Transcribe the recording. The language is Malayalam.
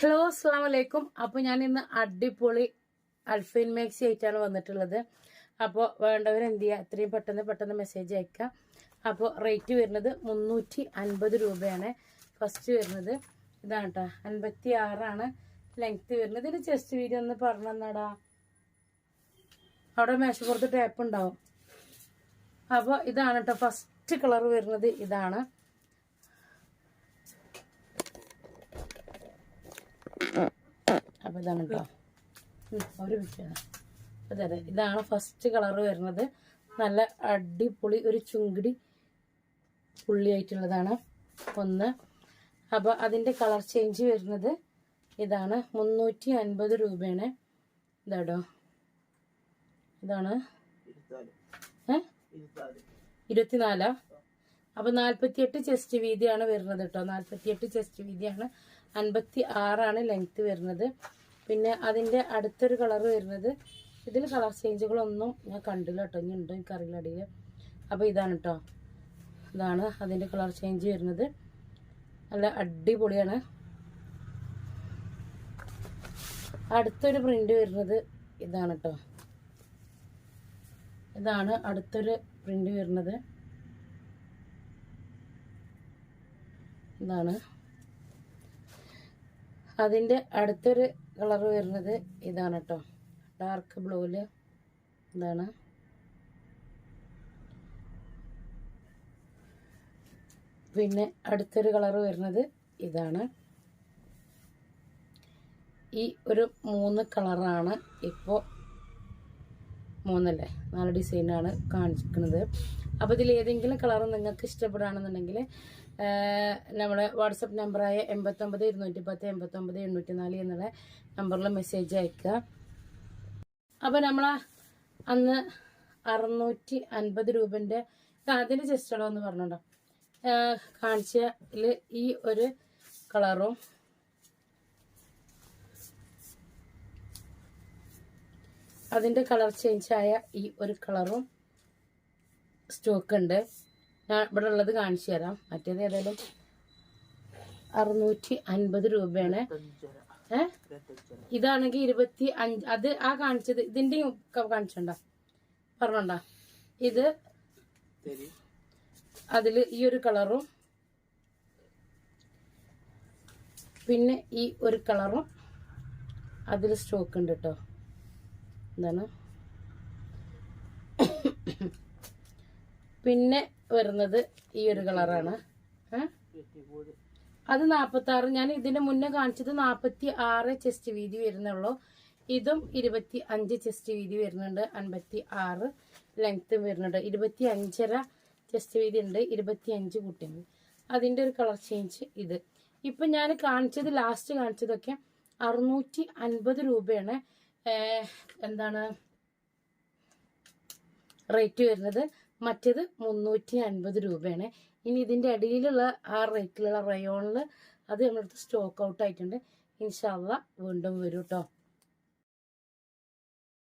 ഹലോ അസ്സാം വലൈക്കും അപ്പോൾ ഞാൻ ഇന്ന് അടിപൊളി അൽഫൈൻ മാക്സി ആയിട്ടാണ് വന്നിട്ടുള്ളത്. അപ്പോൾ വേണ്ടവർ എന്ത് ചെയ്യുക എത്രയും പെട്ടെന്ന് പെട്ടെന്ന് മെസ്സേജ് അയക്കുക അപ്പോൾ റേറ്റ് വരുന്നത് മുന്നൂറ്റി അൻപത് രൂപയാണ്. ഫസ്റ്റ് വരുന്നത് ഇതാണ് കേട്ടോ അൻപത്തി ആറാണ് ലെങ്ത്ത് വരുന്നത്. ഇതിന്റെ ചെസ്റ്റ് വീഡിയോ ഒന്ന് പറഞ്ഞു അവിടെ മേശപ്പുറത്ത് ടാപ്പ് ഉണ്ടാവും. അപ്പോൾ ഇതാണ് കേട്ടോ ഫസ്റ്റ് കളർ വരുന്നത് ഇതാണ്. അപ്പോൾ ഇതാണ് കേട്ടോ ഒരു അതെ ഇതാണ് ഫസ്റ്റ് കളർ വരുന്നത്. നല്ല അടിപൊളി ഒരു ചുങ്കിടി പുള്ളിയായിട്ടുള്ളതാണ് ഒന്ന്. അപ്പോൾ അതിന്റെ കളർ ചേഞ്ച് വരുന്നത് ഇതാണ്. മുന്നൂറ്റി അൻപത് രൂപയാണ്. ഇതാടോ. ഇതാണ്. ഏ? ഇരുപത്തിനാലാ? അപ്പോൾ നാൽപ്പത്തിയെട്ട് ചെസ്റ്റ് വീതിയാണ് വരുന്നത് കേട്ടോ. നാൽപ്പത്തിയെട്ട് ചെസ്റ്റ് വീതിയാണ്. അൻപത്തി ആറാണ് ലെങ്ത് വരുന്നത്. പിന്നെ അതിന്റെ അടുത്തൊരു കളർ വരുന്നത്. ഇതിൽ കളർ ചേഞ്ചുകളൊന്നും ഞാൻ കണ്ടില്ല കേട്ടോ. ഇനി ഉണ്ടോ എനിക്കറിയില്ല അടിയിൽ അപ്പോൾ ഇതാണ് കേട്ടോ. ഇതാണ് അതിന്റെ കളർ ചേഞ്ച് വരുന്നത്. നല്ല അടിപൊളിയാണ്. അടുത്തൊരു പ്രിന്റ് വരുന്നത് ഇതാണ് കേട്ടോ. ഇതാണ് അടുത്തൊരു പ്രിന്റ് വരുന്നത്. ഇതാണ്. അതിന്റെ അടുത്തൊരു കളർ വരുന്നത് ഇതാണ് കേട്ടോ ഡാർക്ക് ബ്ലൂൽ ഇതാണ്. പിന്നെ അടുത്തൊരു കളർ വരുന്നത് ഇതാണ്. ഈ ഒരു മൂന്ന് കളറാണ് ഇപ്പോൾ മൂന്നല്ലേ? നാല് ഡിസൈനാണ് കാണിക്കുന്നത് അപ്പോൾ ഇതിൽ ഏതെങ്കിലും കളർ നിങ്ങൾക്ക് ഇഷ്ടപ്പെടുകയാണെന്നുണ്ടെങ്കിൽ നമ്മുടെ വാട്സപ്പ് നമ്പറായ എൺപത്തൊമ്പത് ഇരുന്നൂറ്റി പത്ത് എൺപത്തൊമ്പത് എണ്ണൂറ്റി നാല് എന്നുള്ള നമ്പറിൽ മെസ്സേജ് അയക്കുക അപ്പോൾ നമ്മൾ അന്ന് അറുന്നൂറ്റി അൻപത് രൂപന്റെ ജസ്റ്റ് ഇടം എന്ന് പറഞ്ഞോ കാണിച്ചതിൽ ഈ ഒരു കളറും അതിന്റെ കളർ ചേഞ്ച് ആയ ഈ ഒരു കളറും സ്റ്റോക്ക് ഉണ്ട്. ഞാൻ ഇവിടെ ഉള്ളത് കാണിച്ചു തരാം. മറ്റേത് ഏതായാലും അറുന്നൂറ്റി അൻപത് രൂപയാണ്. ഏ? ഇതാണെങ്കിൽ ഇരുപത്തി അഞ്ച് അത് ആ കാണിച്ചത് ഇതിന്റെയും കാണിച്ചോണ്ട? പറഞ്ഞോണ്ട? ഇത് അതിൽ ഈ ഒരു കളറും പിന്നെ ഈ ഒരു കളറും അതിൽ സ്റ്റോക്ക് ഉണ്ട് കേട്ടോ എന്താണ്? പിന്നെ വരുന്നത് ഈ ഒരു കളറാണ്? അത് നാൽപ്പത്തി ആറ് ഞാൻ ഇതിന് മുന്നേ കാണിച്ചത് നാൽപ്പത്തി ആറ് ചെസ്റ്റ് വീതി വരുന്നുള്ളൂ ഇതും ഇരുപത്തി അഞ്ച് ചെസ്റ്റ് വീതി വരുന്നുണ്ട്. അൻപത്തി ആറ് ലെങ്ത്തും വരുന്നുണ്ട്. ഇരുപത്തി അഞ്ചര ചെസ്റ്റ് വീതി ഉണ്ട്. ഇരുപത്തി അഞ്ച് കുട്ടിയുണ്ട് അതിന്റെ ഒരു കളർ ചേഞ്ച് ഇത്. ഇപ്പം ഞാൻ കാണിച്ചത് ലാസ്റ്റ് കാണിച്ചതൊക്കെ അറുന്നൂറ്റി അൻപത് രൂപയാണ്. എന്താണ്? റേറ്റ് വരുന്നത് മറ്റേത് മുന്നൂറ്റി അൻപത് രൂപയാണ്. ഇനി ഇതിന്റെ അടിയിലുള്ള ആ റേറ്റിലുള്ള റയോണിൽ അത് നമ്മളടുത്ത് സ്റ്റോക്ക് ഔട്ട് ആയിട്ടുണ്ട്. ഇൻഷാല്ല വീണ്ടും വരും കേട്ടോ